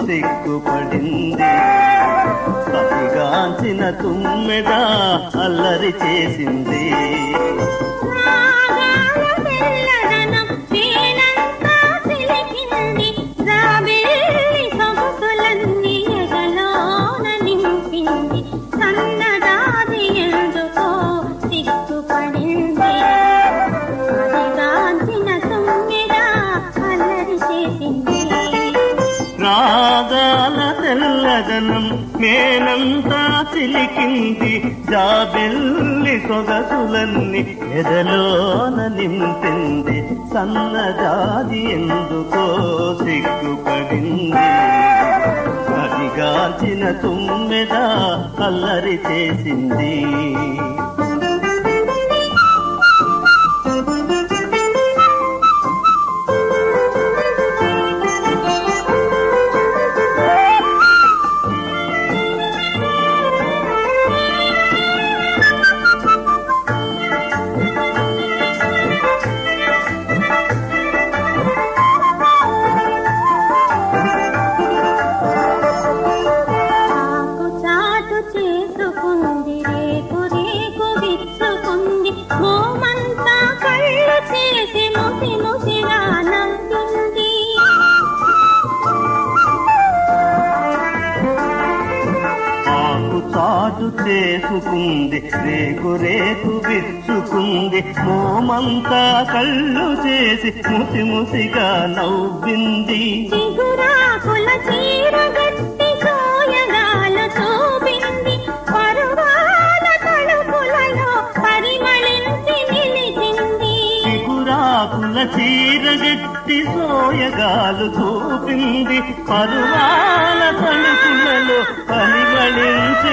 సిగ్గుపడింది కసిగాంచిన తుమ్మెద అల్లరి చేసింది తెల్లదనం మేనంతా చిలికింది జాబెల్లి సొగసులన్నీ ఎదలోన నింపింది సన్నజాది ఎందుకో సిగ్గుపడింది. అదిగాచిన తుమ్మెద అల్లరి చేసింది. చాటు చేసుకుంది రేకు రేకు విచ్చుకుంది. మోమంతా కళ్ళు చేసి ముసి ముసిగా నవ్వింది. చిగురాకుల చీర చిగురాకుల చీరగట్టి సోయగాలు చూపింది పరువాల తలుపులలో పరిమళించి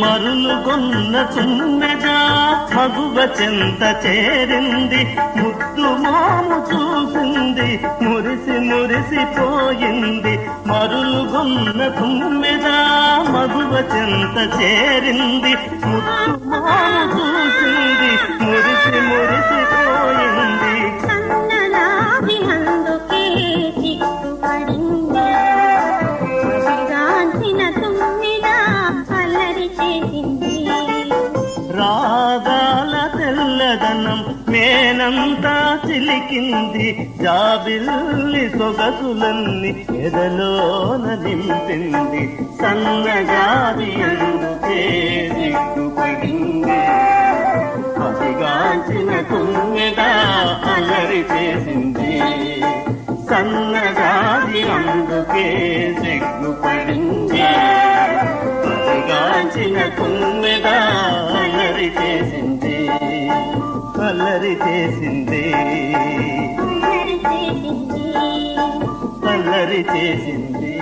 మరులుగొన్న తుమ్మెదా మగువ చెంత చేరింది. ముద్దు మాము చూసింది మురిసి మురిసిపోయింది మరులుగొన్న తుమ్మెదా మగువ చెంత చేరింది. ముద్దు మాము మేనంతా చిలికింది జాబిల్లి సొగసులన్నీ ఎదలోన నింపింది. సన్నజాది అందుకే సిగ్గుపడింది పసిగాంచిన తుమ్మెద అల్లరి చేసింది. సన్నజాది అందుకే సిగ్గుపడింది పసిగాంచిన తుమ్మెద అల్లరి అల్లరి చేసింది. అల్లరి చేసింది. అల్లరి చేసింది.